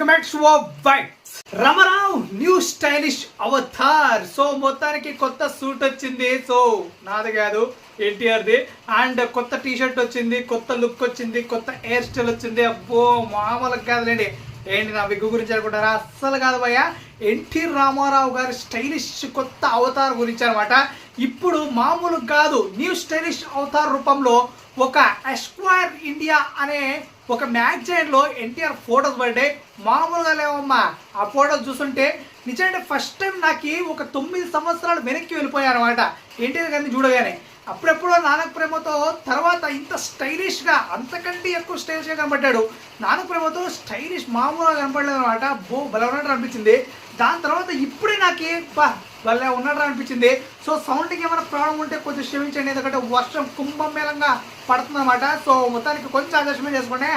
Welcome back Rama Rao new stylish avatar so మొత్తానికి కొత్త suit వచ్చింది. సో నాది కాదు ఎన్టీఆర్ది. అండ్ కొత్త టీ షర్ట్ వచ్చింది కొత్త లుక్ వచ్చింది కొత్త హెయిర్ స్టైల్ వచ్చింది. అబ్బో మామూలుగా కాదులేండి. ఏంటి నా విగ్గు గురించి అనుకుంటారా? అస్సలు కాదు భయ్య. ఎన్టీ రామారావు గారి స్టైలిష్ కొత్త అవతార్ గురించి అనమాట ఇప్పుడు మామూలు కాదు న్యూ స్టైలిష్ అవతార్ రూపంలో ఒక ఎస్క్వైర్ ఇండియా అనే ఒక మ్యాగజైన్లో ఎన్టీఆర్ ఫోటోస్ పడ్డాయి. మామూలుగా లేవమ్మా. ఆ ఫోటోస్ చూస్తుంటే నిజంగా ఫస్ట్ టైం నాకు ఒక తొమ్మిది సంవత్సరాలు వెనక్కి వెళ్ళిపోయాను అనమాట ఎన్టీఆర్ గారిని చూడగానే? అప్పుడెప్పుడో నానక్ ప్రేమతో తర్వాత ఇంత స్టైలిష్గా అంతకంటే ఎక్కువ స్టైలిష్గా కనబడ్డాడు. నానక్ ప్రేమతో స్టైలిష్ మామూలుగా కనపడలేదు అనమాట బో భలే ఉన్నట్టు అనిపించింది. దాని తర్వాత ఇప్పుడే నాకు బా భలే ఉన్నట్టు అనిపించింది. సో సౌండ్కి ఏమైనా ప్రాబ్లం ఉంటే కొంచెం క్షమించండి. ఎందుకంటే వర్షం కుంభమేళంగా పడుతుంది అనమాట సో మొత్తానికి కొంచెం ఆదర్శమే చేసుకోండి.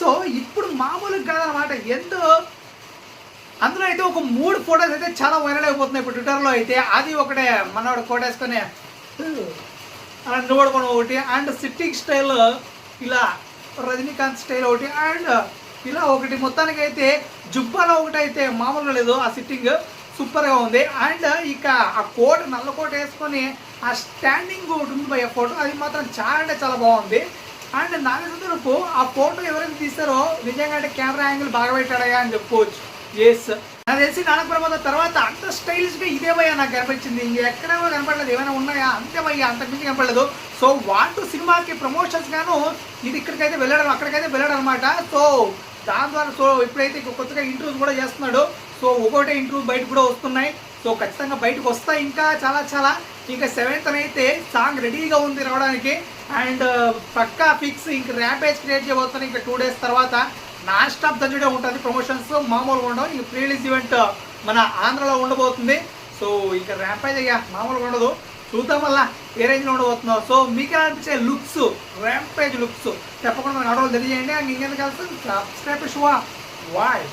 సో ఇప్పుడు మామూలుగా కాదనమాట ఎంతో అందులో అయితే ఒక మూడు ఫోటోస్ అయితే చాలా వైరల్ అయిపోతున్నాయి. ఇప్పుడు ట్విట్టర్లో అయితే. అది ఒకటే మనవాడు కోట్ అలా నిలబడుకొని ఒకటి అండ్ సిట్టింగ్ స్టైల్ ఇలా రజనీకాంత్ స్టైల్ ఒకటి అండ్ ఇలా ఒకటి. మొత్తానికి అయితే జుబ్బాలో ఒకటి అయితే మామూలుగా లేదు ఆ సిట్టింగ్ సూపర్గా ఉంది. అండ్ ఇక ఆ కోట్ నల్ల కోట్ వేసుకొని ఆ స్టాండింగ్ ఒకటి ఉంది భయ ఫోటో అది మాత్రం చాలా అంటే చాలా బాగుంది. అండ్ నాగేశ్వరపు ఆ ఫోటో ఎవరైతే తీస్తారో నిజంగా అంటే కెమెరా యాంగిల్ బాగా పెట్టాడయా అని చెప్పుకోవచ్చు. నాకు తెలిసి నానకపురం తర్వాత అంత స్టైలిష్గా ఇదే భయ్యా నాకు కనిపించింది ఇంకా ఎక్కడ కనపడలేదు. ఏమైనా ఉన్నాయా? అంతే భయ్యా అంతకుమించి కనపడలేదు. సో వన్ టు సినిమాకి ప్రమోషన్స్ గాను ఇది ఇక్కడికైతే వెళ్ళడం అక్కడికైతే వెళ్ళడం అనమాట సో దాని ద్వారా సో ఇప్పుడైతే కొత్తగా ఇంటర్వ్యూస్ కూడా చేస్తున్నాడు. సో ఒక్కోటే ఇంటర్వ్యూ బయట కూడా వస్తున్నాయి. సో ఖచ్చితంగా బయటకు వస్తాయి ఇంకా చాలా చాలా. ఇంకా సెవెంత్ అయితే సాంగ్ రెడీగా ఉంది రావడానికి. అండ్ uh, పక్కా ఫిక్స్ ఇంకా ర్యాపేజ్ క్రియేట్ చేయబోతున్నాయి ఇంకా టూ డేస్ తర్వాత. నాన్ స్టాప్ దంజుడే ఉంటుంది. ప్రమోషన్స్ మామూలుగా ఉండవు. ఈ ప్రీలీజ్ ఈవెంట్ మన ఆంధ్రలో ఉండబోతుంది. సో ఇక ర్యాంపేజ్ అయ్యా మామూలుగా ఉండదు. చూద్దాం వల్ల ఏ రేంజ్లో ఉండబోతుందో. సో మీకు ఎలా అనిపించే లుక్స్ ర్యాంపేజ్ లుక్స్ తప్పకుండా మన ఆడవాళ్ళు తెలియజేయండి. అండ్ ఇంకెందుకు కలిసి సబ్స్క్రైబ్ షువా వాయ్